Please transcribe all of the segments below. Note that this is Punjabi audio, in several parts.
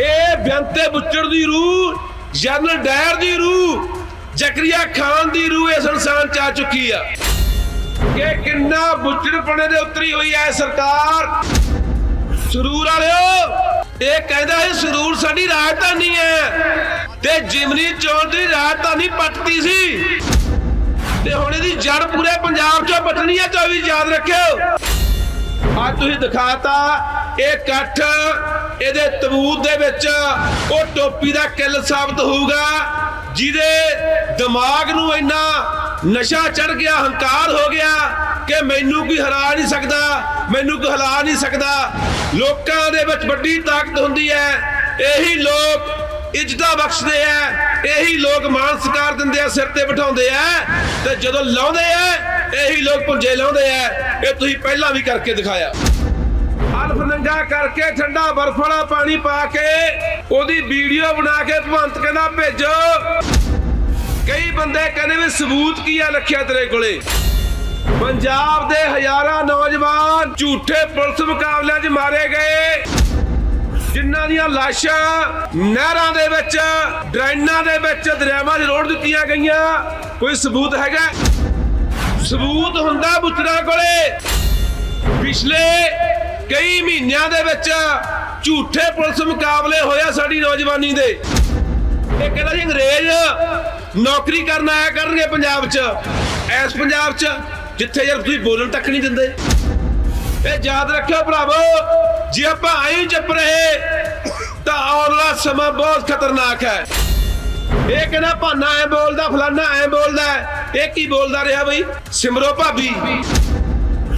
ਇਹ ਬੇਅੰਤੇ ਬੁੱਚੜ ਦੀ ਰੂਹ ਜਨਰਲ ਡਾਇਰ ਦੀ ਰੂਹ, ਜ਼ਕਰੀਆ ਖਾਨ ਦੀ ਰੂਹ ਇਸ ਇਨਸਾਨ ਚ ਆ ਚੁੱਕੀ ਆ। ਕਿ ਕਿੰਨਾ ਬੁੱਚੜਪਣੇ ਦੇ ਉਤਰੀ ਹੋਈ ਹੈ ਸਰਕਾਰ। ਸਰੂਰ ਵਾਲਿਓ, ਇਹ ਕਹਿੰਦਾ ਹੈ ਸਰੂਰ ਸਾਡੀ ਰਾਜਧਾਨੀ ਹੈ ਤੇ ਜਿਮਨੀ ਚੋਣ ਦੀ ਰਾਜਧਾਨੀ ਪੱਟਤੀ ਸੀ। ਤੇ ਹੁਣ ਇਹਦੀ ਜੜ ਪੂਰੇ ਪੰਜਾਬ ਚੋਂ ਪਟਣੀ ਹੈ 24 ਯਾਦ ਰੱਖਿਓ। ਅੱਜ ਤੁਸੀਂ ਦਿਖਾਤਾ ਇਹ ਇਕੱਠ ਇਹਦੇ ਤਬੂਤ ਦੇ ਵਿੱਚ ਉਹ ਟੋਪੀ ਦਾ ਕਿੱਲ ਸਾਬਤ ਹੋਊਗਾ, ਜਿਹਦੇ ਦਿਮਾਗ ਨੂੰ ਇੰਨਾ ਨਸ਼ਾ ਚੜ ਗਿਆ, ਹੰਕਾਰ ਹੋ ਗਿਆ ਕਿ ਮੈਨੂੰ ਕੋਈ ਹਰਾ ਨਹੀਂ ਸਕਦਾ, ਮੈਨੂੰ ਕੋਈ ਹਿਲਾ ਨਹੀਂ ਸਕਦਾ। ਲੋਕਾਂ ਦੇ ਵਿੱਚ ਵੱਡੀ ਤਾਕਤ ਹੁੰਦੀ ਹੈ, ਇਹੀ ਲੋਕ ਇੱਜ਼ਤਾਂ ਬਖਸ਼ਦੇ ਆ ਇਹੀ ਲੋਕ ਮਾਨ ਸਤਿਕਾਰ ਦਿੰਦੇ ਆ ਸਿਰ ਤੇ ਬਿਠਾਉਂਦੇ ਆ ਤੇ ਜਦੋਂ ਲਾਉਂਦੇ ਆ ਇਹੀ ਲੋਕ ਪੁੰਜੇ ਲਾਉਂਦੇ ਆ ਇਹ ਤੁਸੀਂ ਪਹਿਲਾਂ ਵੀ ਕਰਕੇ ਦਿਖਾਇਆ। ਅਲਫ ਕਰਕੇ ਠੰਡਾ ਬਰਫ ਵਾਲਾ ਪਾਣੀ ਪਾ ਕੇ ਉਹਦੀ ਵੀਡੀਓ ਬਣਾ ਕੇ ਭਵੰਤ ਕਹਿੰਦਾ ਭੇਜੋ। ਕਈ ਬੰਦੇ ਕਹਿੰਦੇ ਵੀ ਸਬੂਤ ਕੀ ਆ ਰੱਖਿਆ ਤੇਰੇ ਕੋਲੇ? ਪੰਜਾਬ ਦੇ ਹਜ਼ਾਰਾਂ ਨੌਜਵਾਨ ਝੂਠੇ ਪੁਲਿਸ ਮੁਕਾਬਲਿਆਂ 'ਚ ਮਾਰੇ ਗਏ। ਜਿਨ੍ਹਾਂ ਦੀਆਂ ਲਾਸ਼ਾਂ ਨਹਿਰਾਂ ਦੇ ਵਿੱਚ, ਡਰੇਨਾਂ ਦੇ ਵਿੱਚ, ਦਰਿਆਵਾਂ 'ਚ ਰੋੜ ਦਿੱਤੀਆਂ ਗਈਆਂ। ਕੋਈ ਸਬੂਤ ਹੈਗਾ? ਸਬੂਤ ਹੁੰਦਾ ਬੁੱਚੜਾਂ ਕੋਲੇ। ਪਿਛਲੇ ਕਈ ਮਹੀਨਿਆਂ ਦੇ ਵਿੱਚ ਝੂਠੇ ਪੁਲਿਸ ਮੁਕਾਬਲੇ ਹੋਇਆ ਸਾਡੀ ਨੌਜਵਾਨੀ ਦੇ। ਇਹ ਕਹਿੰਦਾ ਜੀ ਅੰਗਰੇਜ਼ ਨੌਕਰੀ ਕਰਨ ਆਇਆ ਕਰਨਗੇ ਪੰਜਾਬ 'ਚ। ਐਸ ਪੰਜਾਬ 'ਚ ਜਿੱਥੇ ਯਾਰ ਤੁਸੀਂ ਬੋਲਣ ਤੱਕ ਨਹੀਂ ਦਿੰਦੇ। ਇਹ ਯਾਦ ਰੱਖਿਓ ਭਰਾਵੋ, ਜੇ ਆਪਾਂ ਐਂ ਚੁੱਪ ਰਹੇ, ਤਾਂ ਆਉਣ ਵਾਲਾ ਸਮਾਂ ਬਹੁਤ ਖਤਰਨਾਕ ਹੈ। ਇਹ ਕਹਿੰਦਾ ਭਾਨਾ ਐ ਬੋਲਦਾ, ਫਲਾਨਾ ਐ ਬੋਲਦਾ ਇਹ ਕੀ ਬੋਲਦਾ ਰਿਹਾ ਬਈ? ਸਿਮਰੋ ਭਾਬੀ।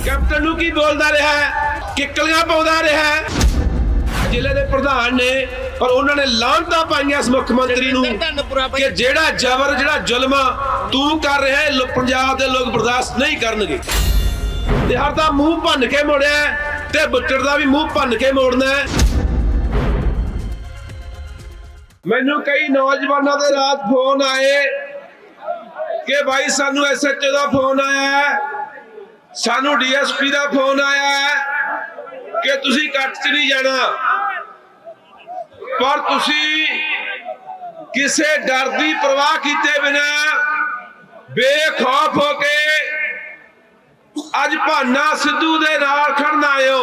ਕੈਪਟਨ ਨੂੰ ਕੀ ਬੋਲਦਾ ਰਿਹਾ ਕਿੱਕਲੀਆਂ ਪਾਉਂਦਾ ਰਿਹਾ ਜ਼ਿਲ੍ਹੇ ਦੇ ਪ੍ਰਧਾਨ ਨੇ ਪਰ ਉਹਨਾਂ ਨੇ ਲਾਂਝਾਂ ਪਾਈਆਂ ਇਸ ਮੁੱਖ ਮੰਤਰੀ ਨੂੰ ਕਿ ਜਿਹੜਾ ਜ਼ਬਰ ਜਿਹੜਾ ਜ਼ੁਲਮ ਤੂੰ ਕਰ ਰਿਹਾ ਹੈ ਪੰਜਾਬ ਦੇ ਲੋਕ ਬਰਦਾਸ਼ਤ ਨਹੀਂ ਕਰਨਗੇ। ਤੇ ਹਰ ਦਾ ਮੂੰਹ ਭੰਨ ਕੇ ਮੋੜਿਆ ਤੇ ਬੁੱਟੜ ਦਾ ਵੀ ਮੂੰਹ ਭੰਨ ਕੇ ਮੋੜਨਾ ਹੈ। ਮੈਨੂੰ ਕਈ ਨੌਜਵਾਨਾਂ ਦੇ ਰਾਤ ਫੋਨ ਆਏ ਕਿ ਭਾਈ ਸਾਨੂੰ ਐਸਐਚਓ ਦਾ ਫੋਨ ਆਇਆ ਸਾਨੂੰ ਡੀਐਸਪੀ ਦਾ ਫੋਨ ਆਇਆ ਹੈ। ਕਿ ਤੁਸੀਂ ਕੱਟ 'ਚ ਨਹੀਂ ਜਾਣਾ। ਪਰ ਤੁਸੀਂ ਕਿਸੇ ਡਰ ਦੀ ਪਰਵਾਹ ਕੀਤੇ ਬਿਨਾ ਬੇਖੌਫ ਹੋ ਕੇ ਅੱਜ ਭਾਨਾ ਸਿੱਧੂ ਦੇ ਨਾਲ ਖੜਨ ਆਇਓ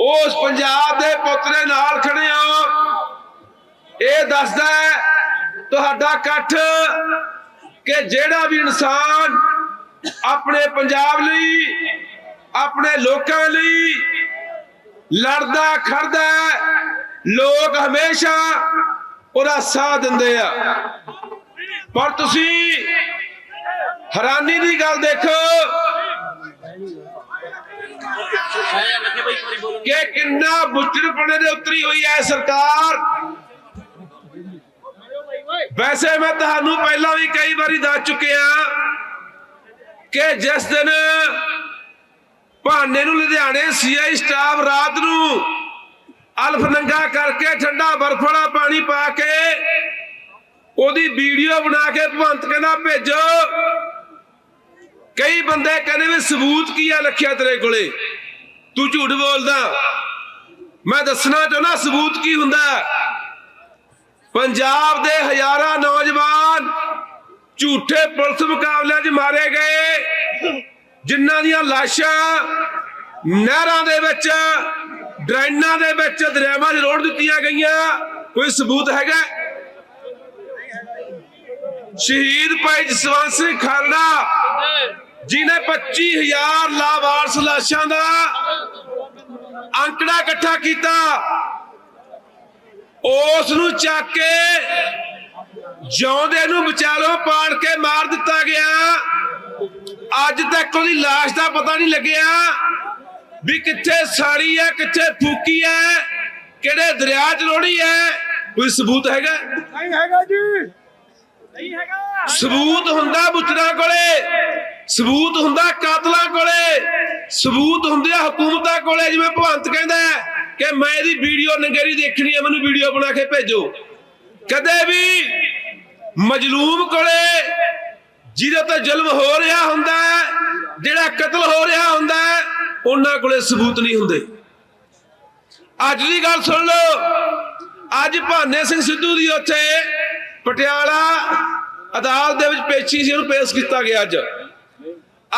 ਉਸ ਪੰਜਾਬ ਦੇ ਪੁੱਤ ਦੇ ਨਾਲ ਖੜੇ ਹੋ। ਇਹ ਦੱਸਦਾ ਹੈ, ਤੁਹਾਡਾ ਇਕੱਠ ਕਿ ਜਿਹੜਾ ਵੀ ਇਨਸਾਨ ਆਪਣੇ ਪੰਜਾਬ ਲਈ ਆਪਣੇ ਲੋਕਾਂ ਲਈ ਲੜਦਾ, ਖੜਦਾ ਲੋਕ ਹਮੇਸ਼ਾ ਉਹਦਾ ਸਾਥ ਦਿੰਦੇ ਆ। ਪਰ ਤੁਸੀਂ ਹੈਰਾਨੀ ਦੀ ਗੱਲ ਦੇਖੋ ਕਿ ਕਿੰਨਾ ਬੁੱਚੜਪਣੇ ਦੇ ਉਤਰੀ ਹੋਈ ਹੈ ਸਰਕਾਰ। ਵੈਸੇ ਮੈਂ ਤੁਹਾਨੂੰ ਪਹਿਲਾਂ ਵੀ ਕਈ ਵਾਰੀ ਦੱਸ ਚੁੱਕਿਆ ਕਿ ਜਿਸ ਦਿਨ ਭਾਨੇ ਨੂੰ ਲੁਧਿਆਣੇ ਸੀਆਈ ਸਟਾਫ ਰਾਤ ਨੂੰ ਅਲਫ ਨੰਗਾ ਕਰਕੇ ਠੰਡਾ ਬਰਫ ਵਾਲਾ ਪਾਣੀ ਪਾ ਕੇ ਉਹਦੀ ਵੀਡੀਓ ਬਣਾ ਕੇ ਭਵੰਤ ਕਹਿੰਦਾ, ਭੇਜੋ। ਕਈ ਬੰਦੇ ਕਹਿੰਦੇ ਵੀ ਸਬੂਤ ਕੀ ਆ ਰੱਖਿਆ ਤੇਰੇ ਕੋਲੇ? ਤੂੰ ਝੂਠ ਬੋਲਦਾ। ਮੈਂ ਦੱਸਣਾ ਚਾਹੁੰਦਾ ਸਬੂਤ ਕੀ ਹੁੰਦਾ? ਪੰਜਾਬ ਦੇ ਹਜ਼ਾਰਾਂ ਨੌਜਵਾਨ ਝੂਠੇ ਪੁਲਿਸ ਮੁਕਾਬਲਿਆਂ 'ਚ ਮਾਰੇ ਗਏ। ਜਿਨ੍ਹਾਂ ਦੀਆਂ ਲਾਸ਼ਾਂ ਨਹਿਰਾਂ ਦੇ ਵਿੱਚ, ਡਰੇਨਾਂ ਦੇ ਵਿੱਚ, ਦਰਿਆਵਾਂ 'ਚ ਰੋੜ ਦਿੱਤੀਆਂ ਗਈਆਂ। ਕੋਈ ਸਬੂਤ ਹੈਗਾ? ਸ਼ਹੀਦ ਭਾਈ ਜਸਵੰਤ ਸਿੰਘ ਖਾਲੜਾ ਜਿਨੇ 25000 ਲਾਵਾਰਸ ਲਾਸ਼ਾਂ ਦਾ ਅੰਕੜਾ ਇਕੱਠਾ ਕੀਤਾ ਉਸ ਨੂੰ ਚੱਕ ਕੇ ਜਿਉਂਦੇ ਨੂੰ ਵਿਚਾਲੋਂ ਪਾੜ ਕੇ ਮਾਰ ਦਿੱਤਾ ਗਿਆ। ਅੱਜ ਤੱਕ ਉਹਦੀ লাশ ਦਾ ਪਤਾ ਨਹੀਂ ਲੱਗਿਆ ਵੀ ਕਿੱਥੇ ਸਾੜੀ ਹੈ ਕਿੱਥੇ ਫੂਕੀ ਹੈ ਕਿਹੜੇ ਦਰਿਆ 'ਚ ਲੋੜੀ ਹੈ। ਕੋਈ ਸਬੂਤ ਹੈਗਾ? ਨਹੀਂ ਹੈਗਾ ਜੀ। ਨਹੀਂ ਹੈਗਾ। ਸਬੂਤ ਹੁੰਦਾ ਬੁੱਚੜਾਂ ਕੋਲੇ ਸਬੂਤ ਹੁੰਦਾ ਕਾਤਲਾਂ ਕੋਲੇ ਸਬੂਤ ਹੁੰਦੇ ਆ ਹਕੂਮਤਾਂ ਕੋਲੇ। ਜਿਵੇਂ ਭਵੰਤ ਕਹਿੰਦਾ ਕਿ ਮੈਂ ਇਹਦੀ ਵੀਡੀਓ ਨੰਗੇਰੀ ਦੇਖਣੀ ਹੈ ਮੈਨੂੰ ਵੀਡੀਓ ਬਣਾ ਕੇ ਭੇਜੋ। ਕਦੇ ਵੀ ਮਜਲੂਮ ਕੋਲੇ ਜਿਹਦੇ ਤੇ ਜ਼ੁਲਮ ਹੋ ਰਿਹਾ ਹੁੰਦਾ ਹੈ, ਜਿਹੜਾ ਕਤਲ ਹੋ ਰਿਹਾ ਹੁੰਦਾ ਹੈ, ਉਹਨਾਂ ਕੋਲੇ ਸਬੂਤ ਨਹੀਂ ਹੁੰਦੇ। ਅੱਜ ਦੀ ਗੱਲ ਸੁਣ ਲਓ, ਅੱਜ ਭਾਨੇ ਸਿੰਘ ਸਿੱਧੂ ਦੀ ਉੱਥੇ ਪਟਿਆਲਾ ਅਦਾਲਤ ਦੇ ਵਿੱਚ ਪੇਸ਼ੀ ਸੀ, ਉਹਨੂੰ ਪੇਸ਼ ਕੀਤਾ ਗਿਆ ਅੱਜ।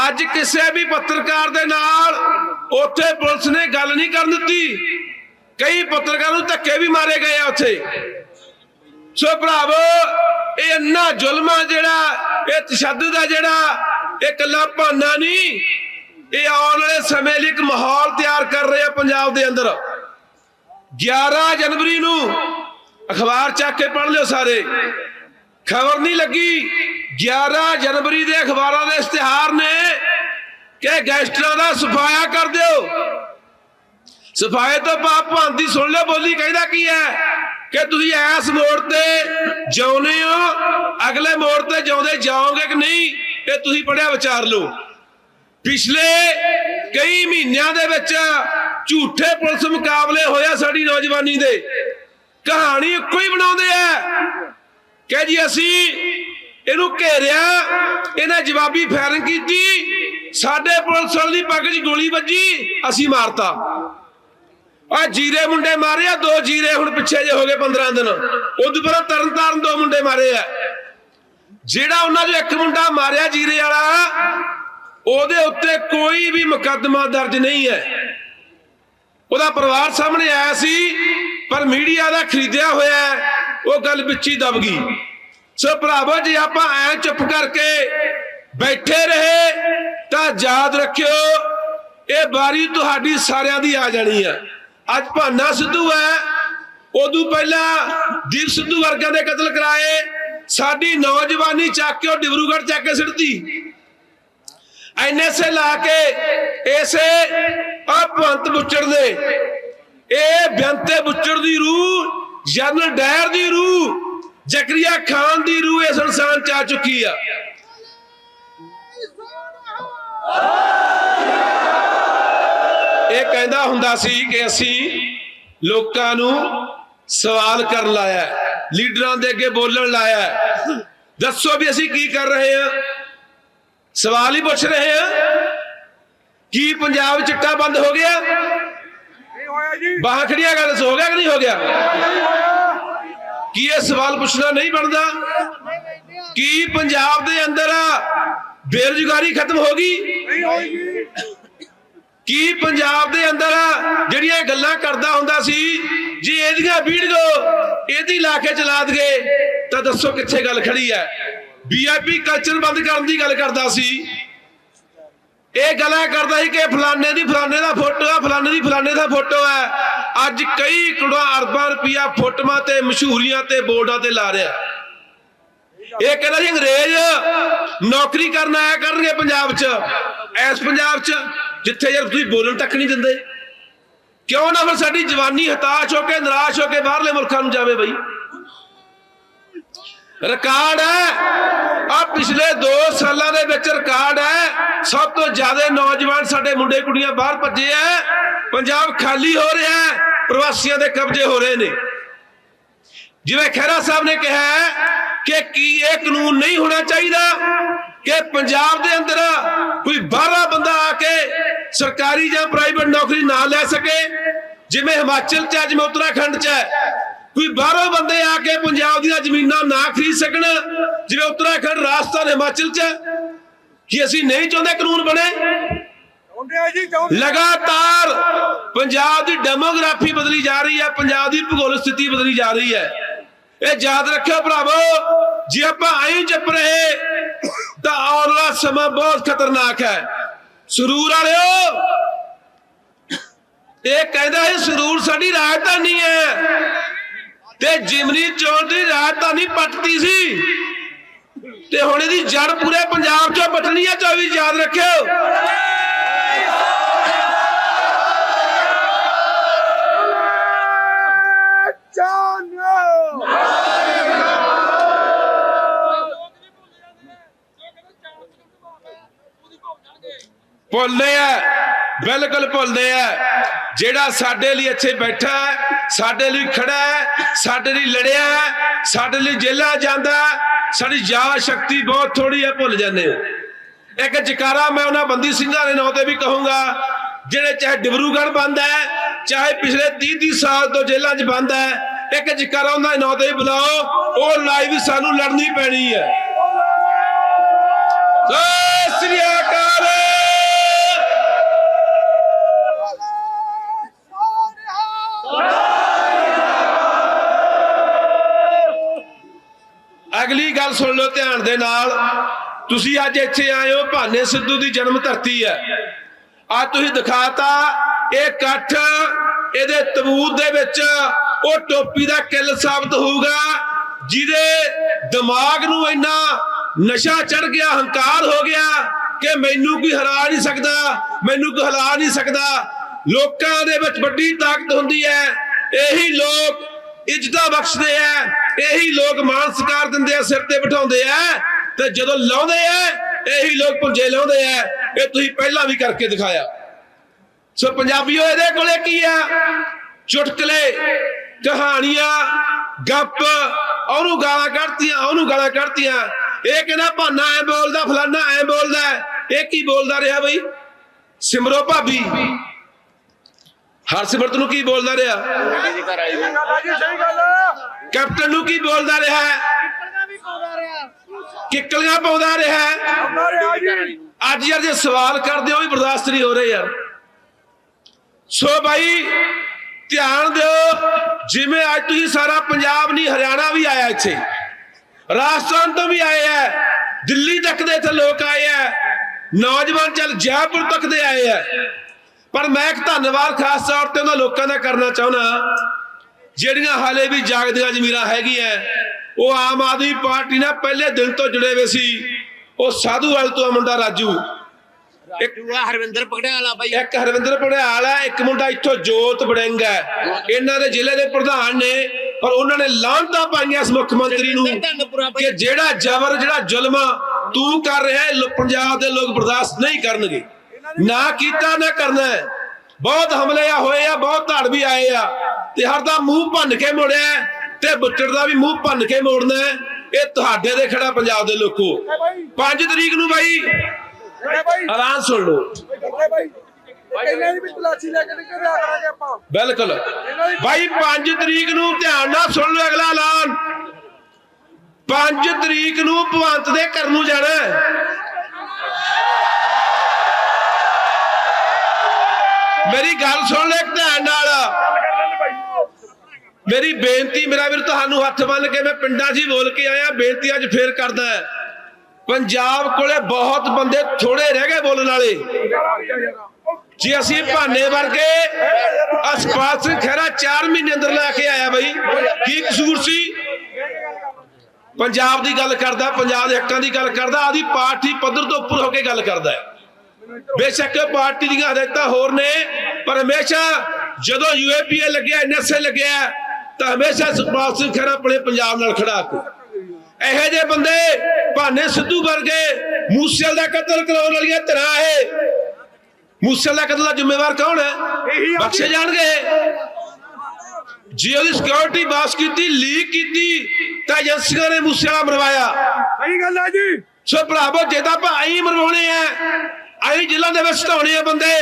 ਅੱਜ ਕਿਸੇ ਵੀ ਪੱਤਰਕਾਰ ਦੇ ਨਾਲ ਉੱਥੇ ਪੁਲਿਸ ਨੇ ਗੱਲ ਨਹੀਂ ਕਰਨ ਦਿੱਤੀ। ਕਈ ਪੱਤਰਕਾਰਾਂ ਨੂੰ ਧੱਕੇ ਵੀ ਮਾਰੇ ਗਏ ਆ ਉੱਥੇ। ਸੋ ਭਰਾਵੋ, ਇਹ ਇੰਨਾ ਜ਼ੁਲਮ ਆ ਜਿਹੜਾ ਇਹ ਤਸ਼ੱਦਦ ਆ ਜਿਹੜਾ ਇਹ ਕੱਲਾ ਭਾਨਾ ਨਹੀਂ, ਇਹ ਆਉਣ ਵਾਲੇ ਸਮੇਂ ਲਈ ਇੱਕ ਮਾਹੌਲ ਤਿਆਰ ਕਰ ਰਹੇ ਆ ਪੰਜਾਬ ਦੇ ਅੰਦਰ। 11 ਜਨਵਰੀ ਨੂੰ ਅਖਬਾਰ ਚੱਕ ਕੇ ਪੜ੍ਹ ਲਿਓ ਸਾਰੇ। ਖਬਰ ਨਹੀਂ ਲੱਗੀ 11 ਜਨਵਰੀ ਦੇ ਅਖਬਾਰਾਂ ਦੇ ਇਸ਼ਤਿਹਾਰ ਨੇ ਕਿ ਗੈਸਟਰਾਂ ਦਾ ਸਫਾਇਆ ਕਰ ਦਿਓ। ਸਫਾਏ ਤੋਂ ਬਾਪ ਭਾਂਦੀ ਸੁਣ ਲਿਓ, ਬੋਲੀ ਕਹਿੰਦਾ ਕੀ ਹੈ? ਕਿ ਤੁਸੀਂ ਐਸ ਮੋੜ ਤੇ ਜਿਉਂਦੇ ਹੋ? ਅਗਲੇ ਮੋੜ ਤੇ ਜਿਉਂਦੇ ਜਾਓਗੇ ਕਿ ਨਹੀਂ? ਇਹ ਤੁਸੀਂ ਪੜਿਆ ਵਿਚਾਰ ਲਓ। ਪਿਛਲੇ ਕਈ ਮਹੀਨਿਆਂ ਦੇ ਵਿੱਚ ਝੂਠੇ ਪੁਲਿਸ ਮੁਕਾਬਲੇ ਹੋਇਆ ਸਾਡੀ ਨੌਜਵਾਨੀ ਦੇ। ਕਹਾਣੀ ਇੱਕੋ ਹੀ ਬਣਾਉਂਦੇ ਆ। ਕਿ ਜੀ ਅਸੀਂ ਇਹਨੂੰ ਘੇਰਿਆ, ਇਹਨਾਂ ਜਵਾਬੀ ਫਾਇਰਿੰਗ ਕੀਤੀ, ਸਾਡੇ ਪੁਲਿਸ ਵਾਲੇ ਦੀ ਪੱਗ 'ਚ ਗੋਲੀ ਵੱਜੀ, ਅਸੀਂ ਮਾਰਤਾ। ਆ ਜੀਰੇ ਮੁੰਡੇ ਮਾਰੇ ਆ, ਦੋ ਜੀਰੇ ਹੁਣ ਪਿੱਛੇ ਜੇ ਹੋ ਗਏ 15 ਦਿਨ। ਉਦੋਂ ਪਹਿਲਾਂ ਤਰਨ ਤਾਰਨ ਦੋ ਮੁੰਡੇ ਮਾਰੇ ਆ। ਜਿਹੜਾ ਉਹਨਾਂ 'ਚੋਂ ਇੱਕ ਮੁੰਡਾ ਮਾਰਿਆ ਜੀਰੇ ਵਾਲਾ, ਉਹਦੇ ਉੱਤੇ ਕੋਈ ਵੀ ਮੁਕੱਦਮਾ ਦਰਜ ਨਹੀਂ ਹੈ। ਉਹਦਾ ਪਰਿਵਾਰ ਸਾਹਮਣੇ ਆਇਆ ਸੀ, ਪਰ ਮੀਡੀਆ ਦਾ ਖਰੀਦਿਆ ਹੋਇਆ ਉਹ ਗੱਲ ਵਿੱਚ ਹੀ ਦਬ ਗਈ। ਸੋ ਭਰਾਵੋ, ਜੇ ਆਪਾਂ ਐ ਚੁੱਪ ਕਰਕੇ ਬੈਠੇ ਰਹੇ, ਤਾਂ ਯਾਦ ਰੱਖਿਓ, ਇਹ ਵਾਰੀ ਤੁਹਾਡੀ ਸਾਰਿਆਂ ਦੀ ਆ ਜਾਣੀ ਆ। ਅੱਜ ਭਾਨਾ ਸਿੱਧੂ ਹੈ। ਉਦੋਂ ਪਹਿਲਾਂ ਦੀਪ ਸਿੱਧੂ ਵਰਗਿਆਂ ਦੇ ਕਤਲ ਕਰਾਏ। ਸਾਡੀ ਨੌਜਵਾਨੀ ਚੱਕ ਕੇ ਉਹ ਡਿਬਰੂਗੜ੍ਹ ਚੱਕ ਕੇ ਸਿੱਟਦੀ ਐਨਐਸਏ ਲਾ ਕੇ ਇਸੇ ਆਪੰਤ ਬੁੱਚੜ ਦੇ। ਇਹ ਬੇਅੰਤੇ ਬੁੱਚੜ ਦੀ ਰੂਹ, ਜਨਰਲ ਡਾਇਰ ਦੀ ਰੂਹ, ਜ਼ਕਰੀਆ ਖਾਨ ਦੀ ਰੂਹ ਇਸ ਇਨਸਾਨ ਚ ਆ ਚੁੱਕੀ ਆ। ਕਹਿੰਦਾ ਹੁੰਦਾ ਸੀ ਕਿ ਅਸੀਂ ਲੋਕਾਂ ਨੂੰ ਸਵਾਲ ਕਰਨ ਲਾਇਆ ਲੀਡਰਾਂ ਦੇ ਅੱਗੇ ਬੋਲਣ ਲਾਇਆ ਦੱਸੋ ਵੀ ਅਸੀਂ ਕੀ ਕਰ ਰਹੇ ਹਾਂ? ਸਵਾਲ ਹੀ ਪੁੱਛ ਰਹੇ ਹਾਂ। ਕੀ ਪੰਜਾਬ ਚਿੱਟਾ ਬੰਦ ਹੋ ਗਿਆ? ਨਹੀਂ ਹੋਇਆ ਜੀ ਬਾਹਾਂ ਖੜੀਆਂ ਗੱਲ ਹੋ ਗਿਆ ਕਿ ਨਹੀਂ ਹੋ ਗਿਆ? ਕੀ ਇਹ ਸਵਾਲ ਪੁੱਛਣਾ ਨਹੀਂ ਬਣਦਾ? ਕੀ ਪੰਜਾਬ ਦੇ ਅੰਦਰ ਬੇਰੁਜ਼ਗਾਰੀ ਖਤਮ ਹੋ ਗਈ? ਨਹੀਂ ਹੋਈ ਕੀ ਪੰਜਾਬ ਦੇ ਅੰਦਰ ਜਿਹੜੀਆਂ ਇਹ ਗੱਲਾਂ ਕਰਦਾ ਹੁੰਦਾ ਸੀ, ਜੇ ਇਹਦੀਆਂ ਵੀਡੀਓ ਇਹਦੀ ਲਾ ਕੇ ਚਲਾ ਦਗੇ ਤਾਂ ਦੱਸੋ ਕਿੱਥੇ ਗੱਲ ਖੜੀ ਹੈ? ਵੀਆਈਪੀ ਕਲਚਰ ਬੰਦ ਕਰਨ ਦੀ ਗੱਲ ਕਰਦਾ ਸੀ। ਇਹ ਗੱਲਾਂ ਕਰਦਾ ਸੀ ਕਿ ਫਲਾਣੇ ਦੀ ਫਲਾਣੇ ਦਾ ਫੋਟੋ ਆ, ਫਲਾਣੇ ਦੀ ਫਲਾਣੇ ਦਾ ਫੋਟੋ ਹੈ ਅੱਜ ਕਈ ਕਰੋੜਾਂ ਅਰਬਾਂ ਰੁਪਈਆ ਫੋਟੋਆਂ ਤੇ ਮਸ਼ਹੂਰੀਆਂ ਤੇ ਬੋਰਡਾਂ ਤੇ ਲਾ ਰਿਹਾ। ਇਹ ਕਹਿੰਦਾ ਜੀ ਅੰਗਰੇਜ਼ ਨੌਕਰੀ ਕਰਨ ਆਇਆ ਕਰਨਗੇ ਪੰਜਾਬ 'ਚ। ਐਸ ਪੰਜਾਬ 'ਚ ਜਿੱਥੇ ਯਾਰ ਤੁਸੀਂ ਬੋਲਣ ਤੱਕ ਨਹੀਂ ਦਿੰਦੇ। ਕਿਉਂ ਨਾ ਫਿਰ ਸਾਡੀ ਜਵਾਨੀ ਹਤਾਸ਼ ਹੋ ਕੇ, ਨਿਰਾਸ਼ ਹੋ ਕੇ ਬਾਹਰਲੇ ਮੁਲਕਾਂ ਨੂੰ ਜਾਵੇ ਬਈ। ਰਿਕਾਰਡ ਹੈ। ਆ ਪਿਛਲੇ 2 ਸਾਲਾਂ ਦੇ ਵਿੱਚ ਰਿਕਾਰਡ ਹੈ। ਸਭ ਤੋਂ ਜ਼ਿਆਦਾ ਨੌਜਵਾਨ ਸਾਡੇ ਮੁੰਡੇ ਕੁੜੀਆਂ ਬਾਹਰ ਭੱਜੇ ਆ ਪੰਜਾਬ ਖਾਲੀ ਹੋ ਰਿਹਾ ਹੈ। ਪ੍ਰਵਾਸੀਆਂ ਦੇ ਕਬਜ਼ੇ ਹੋ ਰਹੇ ਨੇ। ਜਿਵੇਂ ਖਹਿਰਾ ਸਾਹਿਬ ਨੇ ਕਿਹਾ ਹੈ ਕਿ ਕੀ ਇਹ ਕਾਨੂੰਨ ਨਹੀਂ ਹੋਣਾ ਚਾਹੀਦਾ? ਕਿ ਪੰਜਾਬ ਦੇ ਅੰਦਰ ਕੋਈ ਬਾਹਰਾ ਬੰਦਾ ਆ ਕੇ ਸਰਕਾਰੀ ਜਾਂ ਪ੍ਰਾਈਵੇਟ ਨੌਕਰੀ ਨਾ ਲੈ ਸਕੇ ਜਿਵੇਂ ਹਿਮਾਚਲ ਚ ਹੈ, ਜਿਵੇਂ ਉੱਤਰਾਖੰਡ ਚ ਹੈ ਕੋਈ ਬਾਹਰੋਂ ਬੰਦੇ ਆ ਕੇ ਪੰਜਾਬ ਦੀਆਂ ਜ਼ਮੀਨਾਂ ਨਾ ਖਰੀਦ ਸਕਣ ਜਿਵੇਂ ਉੱਤਰਾਖੰਡ ਰਾਜਸਥਾਨ ਹਿਮਾਚਲ ਚ। ਕੀ ਅਸੀਂ ਨਹੀਂ ਚਾਹੁੰਦੇ ਕਾਨੂੰਨ ਬਣੇ ਲਗਾਤਾਰ ਪੰਜਾਬ ਦੀ ਡੈਮੋਗ੍ਰਾਫੀ ਬਦਲੀ ਜਾ ਰਹੀ ਹੈ ਪੰਜਾਬ ਦੀ ਭੂਗੋਲਿਕ ਸਥਿਤੀ ਬਦਲੀ ਜਾ ਰਹੀ ਹੈ ਇਹ ਯਾਦ ਰੱਖਿਓ ਭਰਾਵੋ ਜੇ ਆਪਾਂ ਐਂ ਚੁੱਪ ਰਹੇ ਤਾਂ ਆਉਣ ਸਮਾਂ ਬਹੁਤ ਖਤਰਨਾਕ ਹੈ। ਸਰੂਰ ਵਾਲਿਓ, ਇਹ ਕਹਿੰਦਾ ਹੈ ਸਰੂਰ ਸਾਡੀ ਰਾਜਧਾਨੀ ਹੈ। ਤੇ ਜਿਮਨੀ ਚੋਣ ਦੀ ਰਾਜਧਾਨੀ ਪਟਦੀ ਸੀ। ਤੇ ਹੁਣ ਇਹਦੀ ਜੜ ਪੂਰੇ ਪੰਜਾਬ ਚੋਂ ਪਟਣੀ ਹੈ 24 ਯਾਦ ਰੱਖਿਓ। ਭੁੱਲਦੇ ਆ, ਬਿਲਕੁਲ ਭੁੱਲਦੇ ਆ। ਜਿਹੜਾ ਸਾਡੇ ਲਈ ਇੱਥੇ ਬੈਠਾ ਸਾਡੇ ਲਈ ਖੜਾ ਸਾਡੇ ਲਈ ਲੜਿਆ ਸਾਡੇ ਲਈ ਜੇਲਾਂ ਜਾਂਦਾ ਸਾਡੀ ਯਾਦ ਸ਼ਕਤੀ ਬਹੁਤ ਥੋੜੀ ਹੈ, ਭੁੱਲ ਜਾਂਦੇ ਹੋ। ਇੱਕ ਜਕਾਰਾ ਮੈਂ ਉਹਨਾਂ ਬੰਦੀ ਸਿੰਘਾਂ ਦੇ ਨਾਂ ਤੇ ਵੀ ਕਹੂੰਗਾ, ਜਿਹੜੇ ਚਾਹੇ ਡਿਬਰੂਗੜ੍ਹ ਬੰਦ ਹੈ, ਚਾਹੇ ਪਿਛਲੇ 30 30 ਸਾਲ ਤੋਂ ਜੇਲ੍ਹਾਂ 'ਚ ਬੰਦ ਹੈ, ਇੱਕ ਜਕਾਰਾ ਉਹਨਾਂ ਦੇ ਨਾਂ ਤੇ ਬੁਲਾਓ, ਉਹ ਲਾਈਵ ਸਾਨੂੰ ਲੜਨੀ ਪੈਣੀ ਹੈ। ਸਤਿ ਸ੍ਰੀ ਸੁਣ ਲਓ ਧਿਆਨ ਦੇ ਨਾਲ। ਤੁਸੀਂ ਅੱਜ ਇੱਥੇ ਆਏ ਹੋ, ਭਾਨੇ ਸਿੱਧੂ ਦੀ ਜਨਮ ਧਰਤੀ ਹੈ। ਅੱਜ ਤੁਸੀਂ ਦਿਖਾਤਾ, ਇਹ ਇਕੱਠ ਇਹਦੇ ਤਬੂਤ ਦੇ ਵਿੱਚ ਉਹ ਟੋਪੀ ਦਾ ਕਿੱਲ ਸਾਬਤ ਹੋਊਗਾ, ਜਿਹਦੇ ਦਿਮਾਗ ਨੂੰ ਇੰਨਾ ਨਸ਼ਾ ਚੜ ਗਿਆ, ਹੰਕਾਰ ਹੋ ਗਿਆ ਕਿ ਮੈਨੂੰ ਕੋਈ ਹਰਾ ਨਹੀਂ ਸਕਦਾ, ਮੈਨੂੰ ਕੋਈ ਹਿਲਾ ਨਹੀਂ ਸਕਦਾ। ਲੋਕਾਂ ਦੇ ਵਿੱਚ ਵੱਡੀ ਤਾਕਤ ਹੁੰਦੀ ਹੈ। ਇਹੀ ਲੋਕ ਇੱਜ਼ਤਾਂ ਬਖਸ਼ਦੇ ਆ ਇਹੀ ਲੋਕ ਮਾਨ ਸਤਿਕਾਰ ਦਿੰਦੇ ਆ, ਸਿਰ ਤੇ ਬਿਠਾਉਂਦੇ ਆ, ਤੇ ਜਦੋਂ ਲਾਉਂਦੇ ਆ, ਇਹੀ ਲੋਕ ਪੁੰਜੇ ਲਾਉਂਦੇ ਆ। ਇਹ ਤੁਸੀਂ ਪਹਿਲਾਂ ਵੀ ਕਰਕੇ ਦਿਖਾਇਆ। ਸੋ ਪੰਜਾਬੀਓ, ਇਹਦੇ ਕੋਲੇ ਕੀ ਆ? ਚੁਟਕਲੇ, ਕਹਾਣੀਆਂ, ਗੱਪ, ਉਹਨੂੰ ਗਾਲਾਂ ਕੱਢਤੀਆਂ, ਉਹਨੂੰ ਗਾਲਾਂ ਕੱਢਤੀਆਂ। ਇਹ ਕਹਿੰਦਾ, ਭਾਨਾ ਐ ਬੋਲਦਾ, ਫਲਾਨਾ ਐ ਬੋਲਦਾ। ਇਹ ਕੀ ਬੋਲਦਾ ਰਿਹਾ ਬਈ? ਸਿਮਰੋ ਭਾਬੀ। ਹਰਸਿਮਰਤ ਨੂੰ ਕੀ ਬੋਲਦਾ ਰਿਹਾ? ਕੈਪਟਨ ਨੂੰ ਕੀ ਬੋਲਦਾ ਰਿਹਾ? ਕਿੱਕਲੀਆਂ ਪਾਉਂਦਾ ਰਿਹਾ? ਅੱਜ ਯਾਰ ਜੇ ਸਵਾਲ ਕਰਦੇ ਹੋ ਵੀ ਬਰਦਾਸ਼ਤ ਨਹੀਂ ਹੋ ਰਹੇ ਯਾਰ। ਸੋ ਭਾਈ ਧਿਆਨ ਦਿਓ, ਜਿਵੇਂ ਅੱਜ ਤੁਸੀਂ ਸਾਰਾ ਪੰਜਾਬ ਨਹੀਂ, ਹਰਿਆਣਾ ਵੀ ਆਇਆ ਇੱਥੇ। ਰਾਜਸਥਾਨ ਤੋਂ ਵੀ ਆਏ ਆ, ਦਿੱਲੀ ਤੱਕ ਦੇ ਇੱਥੇ ਲੋਕ ਆਏ ਆ। ਨੌਜਵਾਨ ਚੱਲ ਜੈਪੁਰ ਤੱਕ ਦੇ ਆਏ ਆ। ਪਰ ਮੈਂ ਇੱਕ ਧੰਨਵਾਦ ਖਾਸ ਤੌਰ ਤੇ ਉਹਨਾਂ ਲੋਕਾਂ ਦਾ ਕਰਨਾ ਚਾਹੁੰਦਾ ਜਿਹੜੀਆਂ ਹਾਲੇ ਵੀ ਜਾਗਦੀਆਂ ਜ਼ਮੀਰਾਂ ਹੈਗੀਆਂ। ਉਹ ਆਮ ਆਦਮੀ ਪਾਰਟੀ ਨਾਲ ਪਹਿਲੇ ਦਿਨ ਤੋਂ ਜੁੜੇ ਹੋਏ ਸੀ। ਉਹ ਸਾਧੂਵਾਲ ਤੋਂ ਆ ਮੁੰਡਾ ਰਾਜੂ। ਇੱਕ ਹਰਵਿੰਦਰ ਪਕੜਿਆਲਾ ਬਾਈ। ਇੱਕ ਹਰਵਿੰਦਰ ਪੜਿਆਲ ਹੈ ਇੱਕ ਮੁੰਡਾ ਇੱਥੋਂ ਜੋਤ ਬੜਿੰਗ ਹੈ ਇਹਨਾਂ ਦੇ ਜ਼ਿਲ੍ਹੇ ਦੇ ਪ੍ਰਧਾਨ ਨੇ ਪਰ ਉਹਨਾਂ ਨੇ ਲਾਂਝਾ ਪਾਈਆਂ ਇਸ ਮੁੱਖ ਮੰਤਰੀ ਨੂੰ ਕਿ ਜਿਹੜਾ ਜ਼ਬਰ ਜਿਹੜਾ ਜ਼ੁਲਮ ਤੂੰ ਕਰ ਰਿਹਾ ਪੰਜਾਬ ਦੇ ਲੋਕ ਬਰਦਾਸ਼ਤ ਨਹੀਂ ਕਰਨਗੇ। ਨਾ ਕੀਤਾ ਨਾ ਕਰਨਾ। ਬਹੁਤ ਹਮਲੇ ਆ ਹੋਏ ਆ ਬਹੁਤ ਧੜ ਵੀ ਆਏ ਆ। ਤੇ ਹਰ ਦਾ ਮੂੰਹ ਭੰਨ ਕੇ ਮੋੜਿਆ ਤੇ ਬੁੱਚੜ ਦਾ ਵੀ ਮੂੰਹ ਭੰਨ ਕੇ ਮੋੜਨਾ। ਇਹ ਤੁਹਾਡੇ ਦੇ ਖੜਾ ਪੰਜਾਬ ਦੇ ਲੋਕੋ। 5 ਤਰੀਕ ਨੂੰ ਬਾਈ ਬਾਈ ਐਲਾਨ ਸੁਣ ਲਓ। ਬਾਈ ਬਿਲਕੁਲ। ਭਾਈ 5 ਤਰੀਕ ਨੂੰ ਧਿਆਨ ਨਾਲ ਸੁਣ ਲਓ ਅਗਲਾ ਐਲਾਨ। 5 ਤਰੀਕ ਨੂੰ ਭਵੰਤ ਦੇ ਘਰ ਨੂੰ ਜਾਣਾ ਮੇਰੀ ਗੱਲ ਸੁਣ ਲੈ ਧਿਆਨ ਨਾਲ। ਮੇਰੀ ਬੇਨਤੀ, ਮੇਰਾ ਵੀਰ, ਤੁਹਾਨੂੰ ਹੱਥ ਬੰਨ ਕੇ ਮੈਂ ਪਿੰਡਾਂ 'ਚ ਹੀ ਬੋਲ ਕੇ ਆਇਆ, ਬੇਨਤੀ ਅੱਜ ਫੇਰ ਕਰਦਾ ਹੈ। ਪੰਜਾਬ ਕੋਲੇ ਬਹੁਤ ਬੰਦੇ ਥੋੜੇ ਰਹਿ ਗਏ ਬੋਲਣ ਵਾਲੇ। ਜੇ ਅਸੀਂ ਭਾਨੇ ਵਰਗੇ ਅਸਪਾਲ ਸਿੰਘ ਖਹਿਰਾ 4 ਮਹੀਨੇ ਅੰਦਰ ਲੈ ਕੇ ਆਇਆ ਬਈ, ਕੀ ਕਸੂਰ ਸੀ? ਪੰਜਾਬ ਦੀ ਗੱਲ ਕਰਦਾ, ਪੰਜਾਬ ਦੇ ਹੱਕਾਂ ਦੀ ਗੱਲ ਕਰਦਾ, ਆਦੀ ਪਾਰਟੀ ਪੱਧਰ ਤੋਂ ਉੱਪਰ ਹੋ ਕੇ ਗੱਲ ਕਰਦਾ ਹੈ। ਬੇਸ਼ੱਕ ਪਾਰਟੀ ਦੀਆਂ ਹਦਾਇਤਾਂ ਹੋਰ ਨੇ ਪਰ ਹਮੇਸ਼ਾ ਜਦੋਂ ਯੂਏਪੀਏ ਲੱਗਿਆ ਐਨਐਸਏ ਲੱਗਿਆ ਤਾਂ ਹਮੇਸ਼ਾ ਸੁਖਪਾਲ ਸਿੰਘ ਖਹਿਰਾ ਆਪਣੇ ਪੰਜਾਬ ਨਾਲ ਖੜਾ ਕੇ ਇਹੋ ਜਿਹੇ ਬੰਦੇ ਭਾਨੇ ਸਿੱਧੂ ਵਰਗੇ ਮੂਸੇਲ ਦਾ ਕਤਲ ਕਰਾਉਣ ਵਾਲੀਆਂ ਧਿਰਾਂ ਇਹ। ਮੂਸੇਲ ਦਾ ਕਤਲ ਦਾ ਜ਼ਿੰਮੇਵਾਰ ਕੌਣ ਹੈ? ਬਖਸ਼ੇ ਜਾਣਗੇ। ਜੇ ਉਹਦੀ ਸਿਕਿਉਰਿਟੀ ਬਾਸ ਕੀਤੀ ਲੀਕ ਕੀਤੀ ਤਾਂ ਏਜੰਸੀਆਂ ਨੇ ਮੂਸੇ ਵਾਲਾ ਮਰਵਾਇਆ। ਸਹੀ ਗੱਲ ਆ ਜੀ। ਸੋ ਭਰਾਵੋ ਜੇ ਤਾਂ ਭਾਈ ਮਰਵਾਉਣੇ ਆ ਆਈ ਜ਼ਿਲ੍ਹਾ ਦੇ ਵਿੱਚ ਧਾਉਣੇ ਆ ਬੰਦੇ,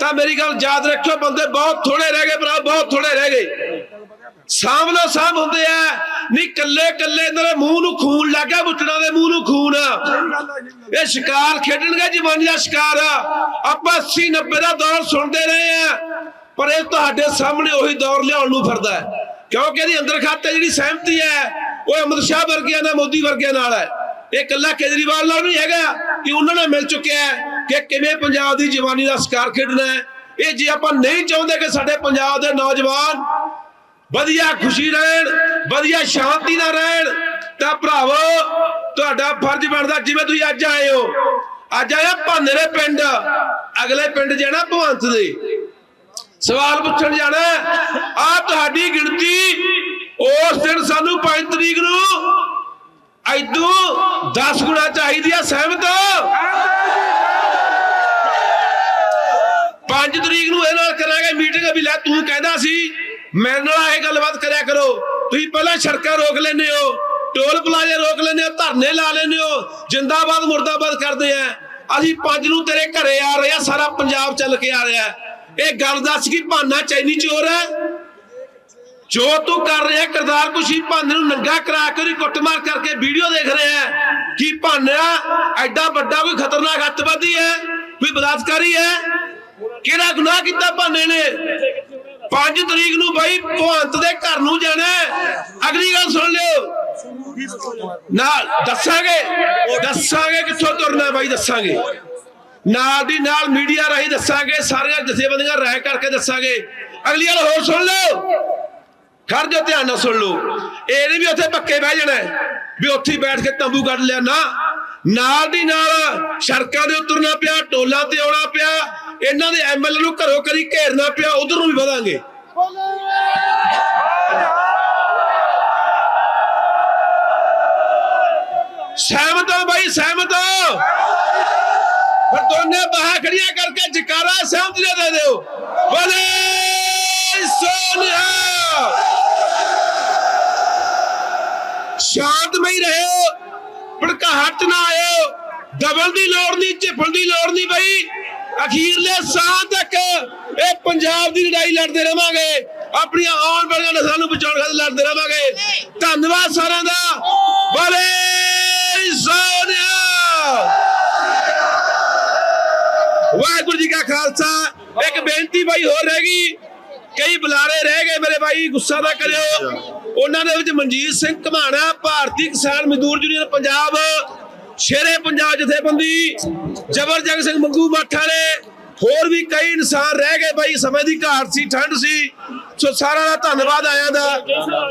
ਤਾਂ ਮੇਰੀ ਗੱਲ ਯਾਦ ਰੱਖਿਓ, ਬੰਦੇ ਬਹੁਤ ਥੋੜੇ ਰਹਿ ਗਏ ਭਰਾ, ਬਹੁਤ ਥੋੜੇ ਰਹਿ ਗਏ। ਸਾਂਭ ਲੋ ਹੁੰਦੇ ਆ। ਨਹੀਂ ਕੱਲੇ ਕੱਲੇ ਇਹਨਾਂ ਦੇ ਮੂੰਹ ਨੂੰ ਖੂਨ ਲੱਗ ਬੁੱਟਣਾ ਦੇ ਮੂੰਹ ਨੂੰ ਖੂਨ। ਆ ਇਹ ਸ਼ਿਕਾਰ ਖੇਡਣਗੇ ਜਵਾਨੀ ਦਾ ਸ਼ਿਕਾਰ। ਆਪਾਂ 80 90 ਦਾ ਦੌਰ ਸੁਣਦੇ ਰਹੇ ਆ, ਪਰ ਇਹ ਤੁਹਾਡੇ ਸਾਹਮਣੇ ਉਹੀ ਦੌਰ ਲਿਆਉਣ ਨੂੰ ਫਿਰਦਾ ਹੈ। ਕਿਉਂਕਿ ਇਹਦੀ ਅੰਦਰ ਖਾਤੇ ਜਿਹੜੀ ਸਹਿਮਤੀ ਹੈ, ਉਹ ਅਮਿਤ ਸ਼ਾਹ ਵਰਗਿਆਂ ਨਾਲ, ਮੋਦੀ ਵਰਗਿਆਂ ਨਾਲ ਹੈ। ਇਹ ਇਕੱਲਾ ਕੇਜਰੀਵਾਲ ਨਾਲ ਨਹੀਂ ਹੈਗਾ ਕਿ ਉਹਨਾਂ ਨਾਲ ਮਿਲ ਚੁੱਕਿਆ ਹੈ। ਕਿ ਕਿਵੇਂ ਪੰਜਾਬ ਦੀ ਜਵਾਨੀ ਦਾ ਸਕਾਰ ਖੇਡਣਾ ਹੈ? ਇਹ ਜੇ ਆਪਾਂ ਨਹੀਂ ਚਾਹੁੰਦੇ ਕਿ ਸਾਡੇ ਪੰਜਾਬ ਦੇ ਨੌਜਵਾਨ ਵਧੀਆ ਖੁਸ਼ੀ ਰਹਿਣ, ਵਧੀਆ ਸ਼ਾਂਤੀ ਨਾਲ ਰਹਿਣ, ਤਾਂ ਭਰਾਵੋ, ਤੁਹਾਡਾ ਫਰਜ਼ ਬਣਦਾ ਜਿਵੇਂ ਤੁਸੀਂ ਅੱਜ ਆਏ ਹੋ। ਅੱਜ ਆਇਆ ਭਾਨਰੇ ਪਿੰਡ। ਅਗਲੇ ਪਿੰਡ ਜਾਣਾ ਭਵੰਤ ਦੇ। ਸਵਾਲ ਪੁੱਛਣ ਜਾਣਾ ਆ ਤੁਹਾਡੀ ਗਿਣਤੀ ਉਸ ਦਿਨ ਸਾਨੂੰ 5 ਤਰੀਕ ਨੂੰ ਐਦੂ 10 ਗੁਣਾ ਚਾਹੀਦੀ ਆ ਸਹਿਮਤ 5 ਤਰੀਕ ਨੂੰ ਇਹ ਨਾਲ ਕਰਾਂਗੇ ਮੀਟਿੰਗ ਵੀ ਲੈ, ਤੂੰ ਕਹਿੰਦਾ ਸੀ, ਮੇਰੇ ਨਾਲ ਇਹ ਗੱਲਬਾਤ ਕਰਿਆ ਕਰੋ। ਤੁਸੀਂ ਪਹਿਲਾਂ ਸੜਕਾਂ ਰੋਕ ਲੈਂਦੇ ਹੋ, ਟੋਲ ਪਲਾਜ਼ੇ ਰੋਕ ਲੈਂਦੇ ਹੋ, ਧਰਨੇ ਲਾ ਲੈਂਦੇ ਹੋ, ਜਿੰਦਾਬਾਦ, ਮੁਰਦਾਬਾਦ ਕਰਦੇ ਆ। ਅਸੀਂ ਪੰਜ ਨੂੰ ਤੇਰੇ ਘਰੇ ਆ ਰਹੇ ਆ, ਸਾਰਾ ਪੰਜਾਬ ਚੱਲ ਕੇ ਆ ਰਿਹਾ। ਇਹ ਗੱਲ ਦੱਸ ਕੀ ਭਾਨਾ ਚੈਨੀ ਚੋਰ ਹੈ? ਜੋ ਤੂੰ ਕਰ ਰਿਹਾ ਕਰਦਾਰ ਕੁਸ਼ੀ ਭਾਨੇ ਨੂੰ ਨੰਗਾ ਕਰਾ ਕੇ ਉਹਦੀ ਕੁੱਟਮਾਰ ਕਰਕੇ ਵੀਡੀਓ ਦੇਖ ਰਿਹਾ ਹੈ। ਕੀ ਭਾਨਾ, ਐਡਾ ਵੱਡਾ ਕੋਈ ਖਤਰਨਾਕ ਅੱਤਵਾਦੀ ਹੈ? ਕੋਈ ਬਲਾਤਕਾਰੀ ਹੈ? ਕਿਹੜਾ ਗੁਨਾਹ ਕੀਤਾ ਭਾਨੇ ਨੇ? 5 ਤਰੀਕ ਨੂੰ ਬਾਈ ਭਵੰਤ ਦੇ ਘਰ ਨੂੰ ਜਾਣਾ ਅਗਲੀ ਗੱਲ ਸੁਣ ਲਿਓ। ਨਾਲ ਦੱਸਾਂਗੇ ਦੱਸਾਂਗੇ ਕਿੱਥੋਂ ਤੁਰਨਾ ਬਾਈ, ਦੱਸਾਂਗੇ। ਨਾਲ ਦੀ ਨਾਲ ਮੀਡੀਆ ਰਾਹੀਂ ਦੱਸਾਂਗੇ, ਸਾਰੀਆਂ ਜਥੇਬੰਦੀਆਂ ਰਾਇ ਕਰਕੇ ਦੱਸਾਂਗੇ। ਅਗਲੀ ਗੱਲ ਹੋਰ ਸੁਣ ਲਓ। ਖੜ ਜਾ ਧਿਆਨ ਨਾਲ ਸੁਣ ਲਓ। ਇਹ ਨਹੀਂ ਵੀ ਉੱਥੇ ਪੱਕੇ ਬਹਿ ਜਾਣਾ ਵੀ ਉੱਥੇ ਬੈਠ ਕੇ ਤੰਬੂ ਕੱਢ ਲਿਆ। ਨਾ, ਨਾਲ ਦੀ ਨਾਲ ਸੜਕਾਂ ਦੇ ਉਤਰਨਾ ਪਿਆ, ਟੋਲਾਂ ਤੇ ਆਉਣਾ ਪਿਆ। ਇਹਨਾਂ ਦੇ ਐਮਐਲਏ ਨੂੰ ਘਰੋਂ ਕਰੀ ਘੇਰਨਾ ਪਿਆ, ਉਧਰ ਨੂੰ ਵੀ ਵਧਾਂਗੇ। ਸਹਿਮਤ ਹੋ ਬਾਈ, ਸਹਿਮਤ ਹੋ। ਫਿਰ ਦੋਨੇ ਬਾਹਾਂ ਖੜੀਆਂ ਕਰਕੇ ਜਕਾਰਾ ਸਹਿਮਤ ਦੇ ਦੇ ਦਿਓ। ਬੋਲੇ, ਸੋਨਿਆ। ਸ਼ਾਂਤਮਈ ਰਹੋ, ਭੜਕਾਹਟ ਨਾ ਆਇਓ। ਦਬਲ ਦੀ ਲੋੜ ਨਹੀਂ ਝਿਫਲ ਦੀ ਲੋੜ ਨਹੀਂ ਬਈ। ਅਖੀਰਲੇ ਸਾਹ ਤੱਕ ਇਹ ਪੰਜਾਬ ਦੀ ਲੜਾਈ ਲੜਦੇ ਰਵਾਂਗੇ। ਆਪਣੀਆਂ ਆਉਣ ਵਾਲੀਆਂ ਨਸਲਾਂ ਨੂੰ ਬਚਾਉਣ ਖਾਤਰ ਲੜਦੇ ਰਵਾਂਗੇ। ਧੰਨਵਾਦ ਸਾਰਿਆਂ ਦਾ। ਬੋਲੇ ਸੋਨਿਆ। ਵਾਹਿਗੁਰੂ ਜੀ ਕਾ ਖਾਲਸਾ। ਇੱਕ ਬੇਨਤੀ ਬਾਈ ਹੋਰ ਰਹਿ ਗਈ। ਕਈ ਬੁਲਾਰੇ ਰਹਿ ਗਏ ਮੇਰੇ ਬਾਈ, ਗੁੱਸਾ ਨਾ ਕਰਿਓ। ਉਹਨਾਂ ਦੇ ਵਿੱਚ ਮਨਜੀਤ ਸਿੰਘ ਘਮਾਣਾ, ਭਾਰਤੀ ਕਿਸਾਨ ਮਜ਼ਦੂਰ ਯੂਨੀਅਨ ਪੰਜਾਬ। ਸ਼ੇਰੇ ਪੰਜਾਬ ਜਥੇਬੰਦੀ ਜਬਰ ਜੰਗ ਸਿੰਘ ਮੰਗੂ ਮੱਠ ਵਾਲੇ, ਹੋਰ ਵੀ ਕਈ ਇਨਸਾਨ ਰਹਿ ਗਏ ਬਾਈ, ਸਮੇਂ ਦੀ ਘਾਟ ਸੀ, ਠੰਡ ਸੀ, ਸੋ ਸਾਰਿਆਂ ਦਾ ਧੰਨਵਾਦ ਆਇਆਂ ਦਾ।